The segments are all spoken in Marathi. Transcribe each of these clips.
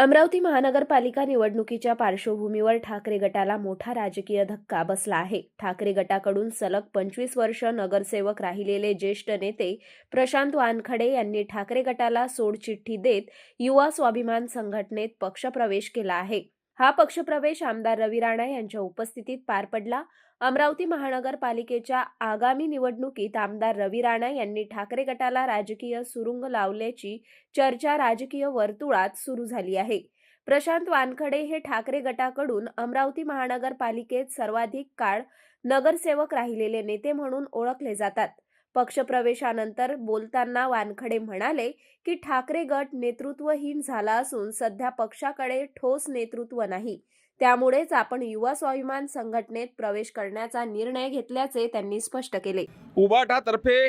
अमरावती महानगरपालिका निवडणुकीच्या पार्श्वभूमीवर ठाकरे गटाला मोठा राजकीय धक्का बसला आहे. ठाकरे गटाकडून सलग पंचवीस वर्ष नगरसेवक राहिलेले ज्येष्ठ नेते प्रशांत वानखडे यांनी ठाकरे गटाला सोडचिठ्ठी देत युवा स्वाभिमान संघटनेत पक्षप्रवेश केला आहे. हा पक्षप्रवेश आमदार रवी राणा यांच्या उपस्थितीत पार पडला. अमरावती महानगरपालिकेच्या आगामी निवडणुकीत आमदार रवी राणा यांनी ठाकरे गटाला राजकीय सुरुंग लावल्याची चर्चा राजकीय वर्तुळात सुरू झाली आहे. प्रशांत वानखडे हे ठाकरे गटाकडून अमरावती महानगरपालिकेत सर्वाधिक काळ नगरसेवक राहिलेले नेते म्हणून ओळखले जातात. पक्षप्रवेशानंतर बोलताना वानखडे म्हणाले की ठाकरे गट नेतृत्वहीन झाला असून सध्या पक्षाकडे ठोस नेतृत्व नाही. त्यामुळेच आपण युवा स्वाभिमान संघटनेत प्रवेश करण्याचा निर्णय घेतल्याचे त्यांनी स्पष्ट केले. उबाटातर्फे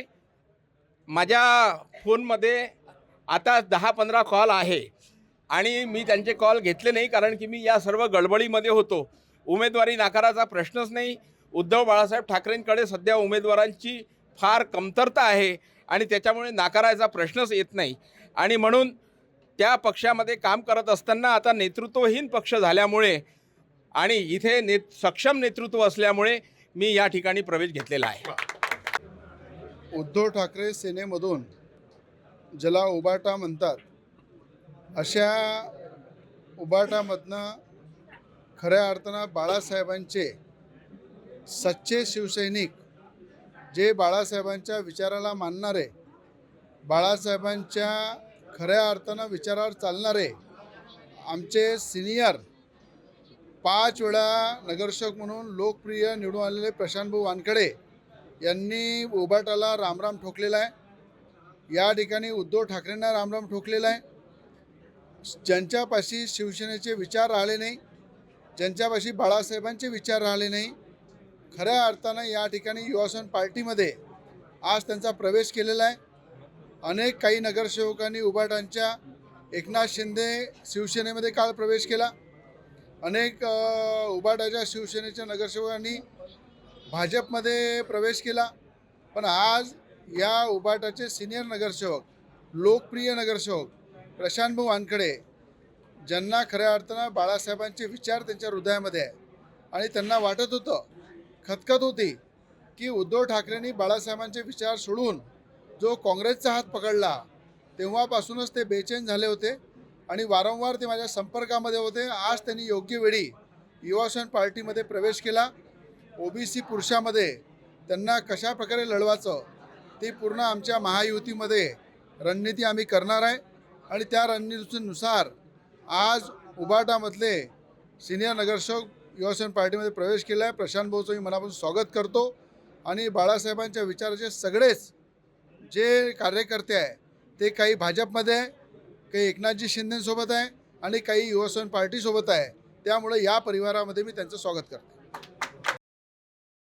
माझ्या फोनमध्ये आता दहा पंधरा कॉल आहे आणि मी त्यांचे कॉल घेतले नाही कारण की मी या सर्व गडबडीमध्ये होतो. उमेदवारी नाकाराचा प्रश्नच नाही. उद्धव बाळासाहेब ठाकरेंकडे सध्या उमेदवारांची फार कमतरता आहे आणि त्याच्यामुळे नाकारायचा प्रश्नच येत नाही. आणि म्हणून त्या पक्षामध्ये काम करत असताना आता नेतृत्वहीन पक्ष झाल्यामुळे आणि इथे ने सक्षम नेतृत्व असल्यामुळे मी या ठिकाणी प्रवेश घेतलेला आहे. उद्धव ठाकरे सेनेमधून ज्याला उबाटा म्हणतात अशा उबाटामधनं खऱ्या अर्थानं बाळासाहेबांचे सच्चे शिवसैनिक जे बाळासाहेबांच्या विचाराला मानणारे बाळासाहेबांच्या खऱ्या अर्थानं विचारावर चालणारे आमचे सिनियर पाच वेळा नगरसेवक म्हणून लोकप्रिय निवडून आलेले प्रशांतभाऊ वानकडे यांनी उबाटाला रामराम ठोकलेला आहे. या ठिकाणी उद्धव ठाकरेंना रामराम ठोकलेला आहे. ज्यांच्यापाशी शिवसेनेचे विचार राहिले नाही ज्यांच्यापाशी बाळासाहेबांचे विचार राहिले नाही खऱ्या अर्थानं या ठिकाणी युवासन पार्टीमध्ये आज त्यांचा प्रवेश केलेला आहे. अनेक काही नगरसेवकांनी उबाटांच्या एकनाथ शिंदे शिवसेनेमध्ये काल प्रवेश केला. अनेक उबाटाच्या शिवसेनेच्या नगरसेवकांनी भाजपमध्ये प्रवेश केला. पण आज या उबाटाचे सिनियर नगरसेवक लोकप्रिय नगरसेवक प्रशांतभाऊ वानखडे ज्यांना खऱ्या अर्थानं बाळासाहेबांचे विचार त्यांच्या हृदयामध्ये आहे. आणि त्यांना वाटत होतं खतखत होती की उद्धव ठाकरेंनी बाळासाहेबांचे विचार सोडून जो काँग्रेसचा हात पकडला तेव्हापासूनच ते बेचैन झाले होते आणि वारंवार ते माझ्या संपर्कामध्ये होते. आज त्यांनी योग्य वेळी युवासन पार्टीमध्ये प्रवेश केला. ओबीसी पुरुषामध्ये त्यांना कशा प्रकारे लढवायचं ती पूर्ण आमच्या महायुतीमध्ये रणनीती आम्ही करणार आहे आणि त्या रणनीतीनुसार आज उबाटामधले सिनियर नगरसेवक युवासेन पार्टीमध्ये प्रवेश केला आहे. प्रशांत भाऊचं मी मनापासून स्वागत करतो. आणि बाळासाहेबांच्या विचाराचे सगळेच जे कार्यकर्ते आहे ते काही भाजपमध्ये आहे काही एकनाथजी शिंदेसोबत आहे आणि काही युवासेन पार्टीसोबत आहे. त्यामुळे या परिवारामध्ये मी त्यांचं स्वागत करतो.